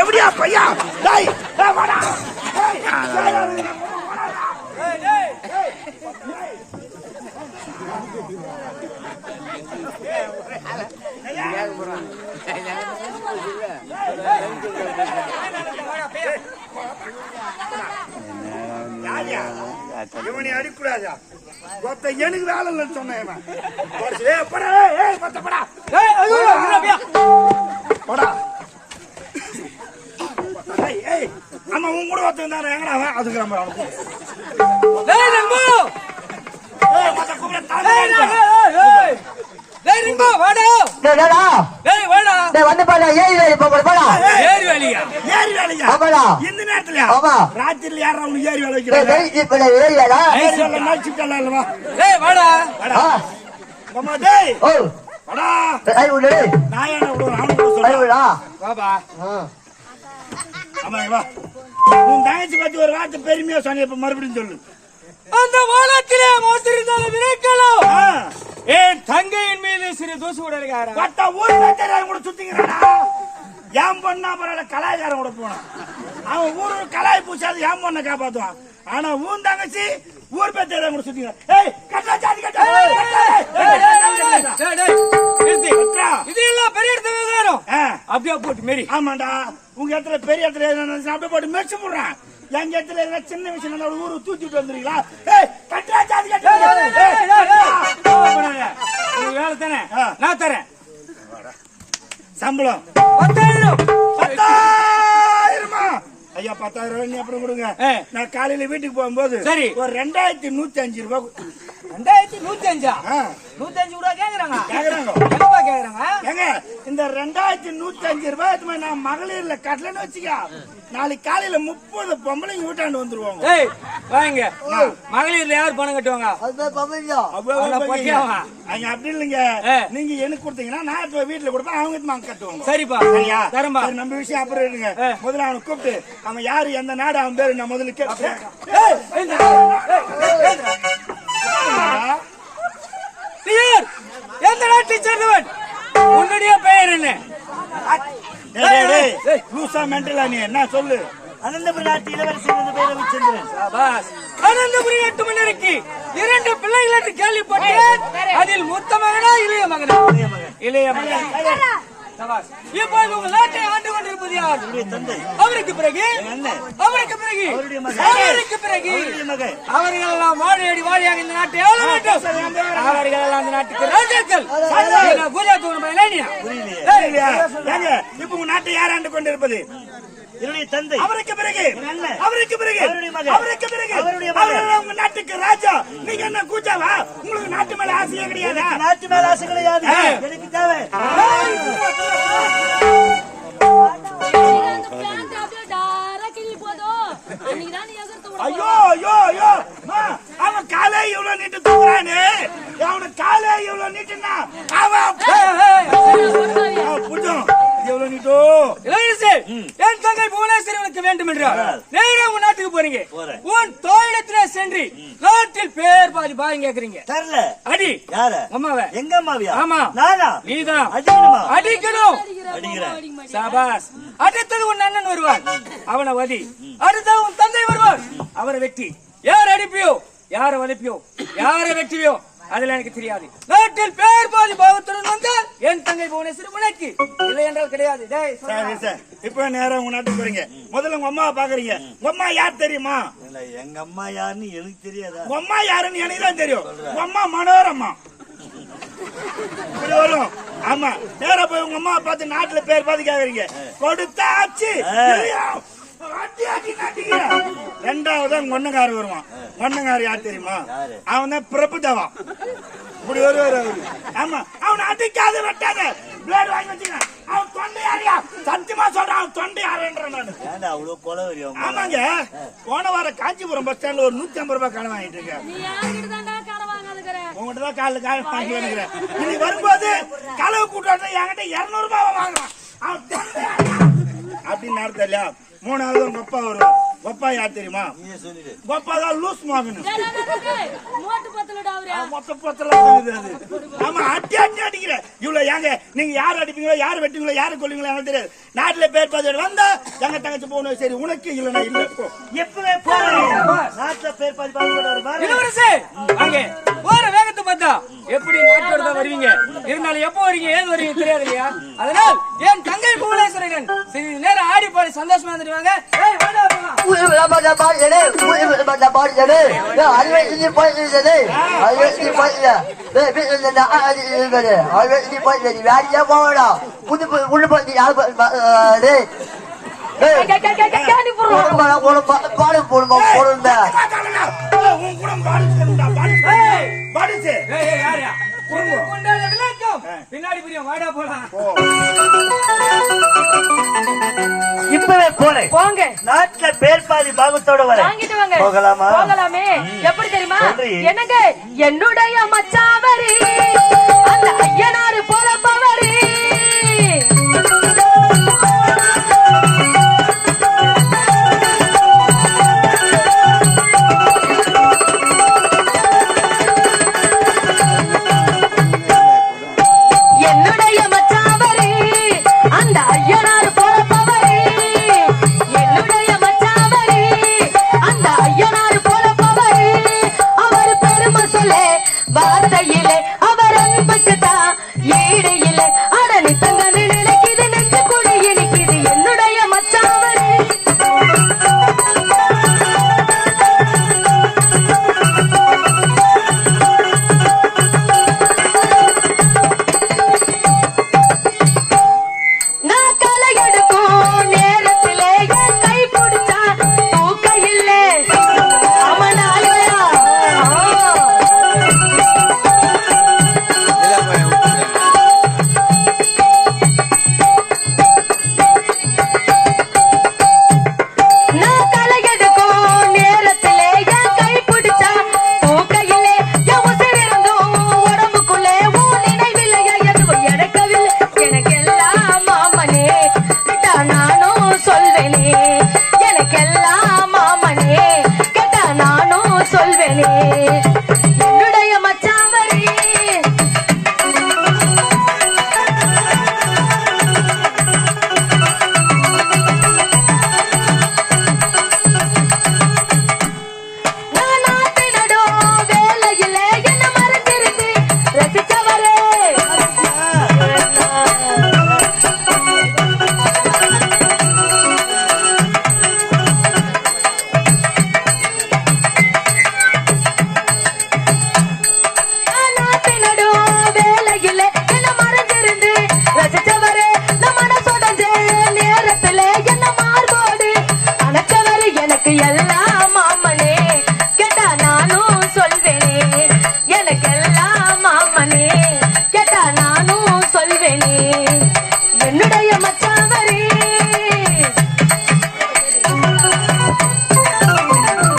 எப்படியா பையா டேய் டேய், வாடா? இவனை அடிக்கூடாதா ஒத்த எனக்கு வேலை இல்லைன்னு சொன்னேன். போடு, ஏய், போடா. ஏய், ஏய், ஆமா, உன் கூட ஒருத்தன் தானே, எங்கடா அவன்? அதுக்கு நம்ம அவனை கூப்பிடு. ஏய், மொத்த கூப்பிடு, தலைமை டேய் ரிம்போ வாடா டேய் டேடா டேய் வாடா டேய் வந்து பாடா ஏய் ஏய் போடா போடா ஏறி வேலையா? ஆமாடா. இந்த நேரத்துலயா? ஆமா. ராத்திரில யாரா உனக்கு ஏறி வேலை டேய் வைக்கிறாங்க? டேய் இப்ப? டேய் வாடா வாடா. டேய், ஓ வாடா. உள்ள டேய் நான் சொல்றேன். ஆ ஆமா, இங்க வா. உன் தங்கச்சி பத்தி ஒரு வார்த்தை பெருமையா சொன்ன இப்ப மறுபடியும் சொல்லு அந்த வானத்திலே மோசிருந்தாலும் விரைக்கலாம் ஏன் தங்கையின் மீது சிறு தூசு விடலுக்காரா பட்டா ஊர் பேச்சாரன் கூட சுத்திக்கிறானா ஏன் பொண்ணா பரவாயில்ல கலாய்காரன் கூட போனான் அவன் ஊர் கலாய் பூசாது ஏன் பொண்ணை காப்பாத்துவான் ஆனா ஊன் தங்கச்சி ஊர் பேச்சாரன் கூட சுத்திக்கிறான் ஏய் கட்டா சாதி கட்டா. இது எல்லாம் பெரிய இடத்து விவகாரம் ஆ, அப்படியே போட்டு மாரி ஆமாண்டா உங்க இடத்துல பெரிய இடத்துல எதுனா சாப்பிட்டு போட்டு மெச்சு போடுறான். எங்க இடத்துல எதுனா சின்ன விஷயம் இருந்தா ஊரு தூக்கிட்டு வந்துருக்கீங்களா ஏய் கட்டா சாதி கட்டா ஏய், கட்டா. வேலை தானே. நான் தரேன். சம்பளம். பத்தாயிரம். பத்தாயிரமா? ஐயா பத்தாயிரம் ரூபாய் நீ அப்புறம் கொடுங்க. நான் காலையில வீட்டுக்கு போகும்போது சரி. ஒரு ரெண்டாயிரத்தி நூத்தி அஞ்சு ரூபாய். ரெண்டாயிரத்தி நூத்தி அஞ்சா நூத்தி அஞ்சு கூட கேக்குறாங்க. கேக்குறாங்க. கேக்குறாங்க? இந்த ரெண்டாயிரத்தி நூத்தி அஞ்சு ரூபாய் நான் மகளிர்ல கட்டலன்னு வச்சுக்க. நாளைக்கு காலையில முப்பது பொம்பளைங்க வீட்டாண்டு வந்துருவாங்க. ஏய் வாங்க. மகளிர்ல யார் பணம் கட்டுவாங்க? அப்படி இல்லைங்க. நீங்க எனக்கு கொடுத்தீங்கன்னா நான் போய் வீட்டுல கொடுப்பேன் அவங்க கட்டுவாங்க. சரிப்பா. சரியா? தரம்பா. நம்ம விஷயம் அப்புறம் இருங்க. முதல்ல அவனை கூப்பிட்டு அவன் யாரு எந்த நாடு அவன் பேரு நான் முதல்ல கேட்டு நீர் எந்த நாட்டை சேர்ந்தவன்? உன்னுடைய பெயர் என்ன? லூசா மென்டலா நீ? என்ன சொல்லு? அனந்தபுரி நாட்டு. அனந்தபுரி எட்டு மணிக்கு இரண்டு பிள்ளைகள் என்று கேள்விப்பட்டேன் அதில் மூத்த மகனா இளைய மகனா? இளைய மகன். இப்போது உங்கள் நாட்டை ஆண்டு யார் தந்தை. அவருக்கு பிறகு. அவருக்கு பிறகு. அவருக்கு பிறகு. அவர்கள் எல்லாம் வாழையடி வாழையாக இந்த நாட்டை வேண்டும்? அவர்கள் எல்லாம் இந்த நாட்டுக்கு ராஜாக்கள். பூஜா தூண் புரியலையா? இப்ப உங்க நாட்டை யார் ஆண்டு கொண்டிருப்பது? என்னுடைய தந்தை. அவருக்கு பிறகு. அவருக்கு பிறகு. அவருக்கு பிறகு? அவருடைய உங்க நாட்டுக்கு ராஜா. நீங்க என்ன கூச்சாவா? உங்களுக்கு நாட்டு மேல ஆசையே கிடையாதா? நாட்டு மேல ஆசை கிடையாது. ஆ. எனக்கு தேவை. ஐயோ ஐயோ ஐயோ. அவன் காலே இவ்வளவு நீட்டு தூக்குறானே. அவனுக்கு காலே இவ்வளவு நீட்டுனா அவன் போறான். அவன் புஜம் எவ்வளவு நீட்டோ? இளவரசே, என் தங்கை புவனேஸ்வரி உனக்கு வேண்டும் என்றால் நேரா உன் நாட்டுக்கு போறீங்க. உன் தோழிடத்திலே சென்று நாட்டில் பேர் பாதி பாதி கேக்குறீங்க. தரல. அடி. யார? அம்மாவை. எங்க அம்மாவியா? ஆமா. நானா? நீதான் அடிக்கணுமா? அடிக்கணும். அடிக்கிற அடிக்கிறேன். சாபாஸ். அடுத்தது உன் அண்ணன் வருவான் அவனை வதி. அடுத்தது உன் தந்தை வருவான் அவரை வெட்டி யார் அடிப்பியோ? யாரை வதப்பியோ? யாரை வெட்டியோ அதுல எனக்கு தெரியாது. நாட்டில் பேர் பாதி பாவத்துடன் வந்தால் என் தங்கை புவனேஸ்வரி உனக்கு இல்லை என்றால் கிடையாது. டேய், சரி சார் இப்ப நேரம் உங்க நாட்டுக்கு போறீங்க. முதல்ல உங்க அம்மாவை பாக்குறீங்க உங்க அம்மா யார் தெரியுமா? இல்ல, எங்க அம்மா யாருன்னு எனக்கு தெரியாதா? உங்க அம்மா யாருன்னு எனக்கு தான் தெரியும். உங்க அம்மா மனோரம்மா இப்படி வரும். ஆமா. நேரா போய் உங்க அம்மா பார்த்து நாட்டுல பேர் பார்த்து கேக்குறீங்க. கொடுத்தாச்சு. ரெண்டாவது ஒன்னங்காரு வருவான். ஒன்னங்காரு யார் தெரியுமா? அவன் தான் பிரபுதவா இப்படி வருவாரு அவரு. ஆமா. அவன் அடிக்காத வெட்டாத. பிளேட் வாங்கி வச்சுக்க. அவன் தொண்டை யாரியா சத்தியமா சொல்றான் அவன் தொண்டை யாருன்றான் நானு ஏன்டா அவ்வளவு கொலை வரியும் ஆமாங்க. போன வாரம் காஞ்சிபுரம் பஸ் ஸ்டாண்ட்ல ஒரு நூத்தி ஐம்பது ரூபாய் கடன் வாங்கிட்டு இருக்கேன் நீ யார்கிட்ட தான்டா கடை வாங்காதுக்கிற? உங்ககிட்ட தான் காலைல காலை வாங்கி வந்துக்கிறேன் நீ வரும்போது களவு கூட்டம் என்கிட்ட இருநூறு ரூபாய் வாங்குறான். அவன்? அப்படின்னு நடத்த இல்லையா? மூணாவது உங்க அப்பா வருவார். கொப்பா யார் தெரியுமா? கொப்பா தான் லூஸ் மாகனு மொத்த ஆமா அட்டி அட்டி அடிக்கிற. இவ்வளவு ஏங்க நீங்க யார் அடிப்பீங்களோ யார் வெட்டுவீங்களோ யாரு கொல்லுவீங்களோ எனக்கு தெரியாது. நாட்டுல பேர் பார்த்து வந்தா எங்க தங்கச்சி போகணும் சரி உனக்கு இல்லைன்னா இல்ல. போ. எப்பவே போறேன். நாட்டுல பேர் பாதி பாதி பாரு. எப்படி நாட்டோட தான் வருவீங்க இருந்தாலும் எப்போ வரீங்க ஏது வரீங்க தெரியாது இல்லையா அதனால் என் தங்கை புவனேஸ்வரன் சிறிது நேரம் ஆடி பாடி சந்தோஷமா இருந்துருவாங்க இருந்தது போகடா புது உள்ள பாடி போடுமா போடுங்க. பின்னாடி இப்பவே போறேன் போங்க. நாட்டுல பேர் பாதி பாகத்தோட வாங்க. போகலாமா? போகலாமே. எப்படி தெரியுமா. என்னங்க? என்னுடைய மச்சாவரி. அந்த ஐயனாரு போ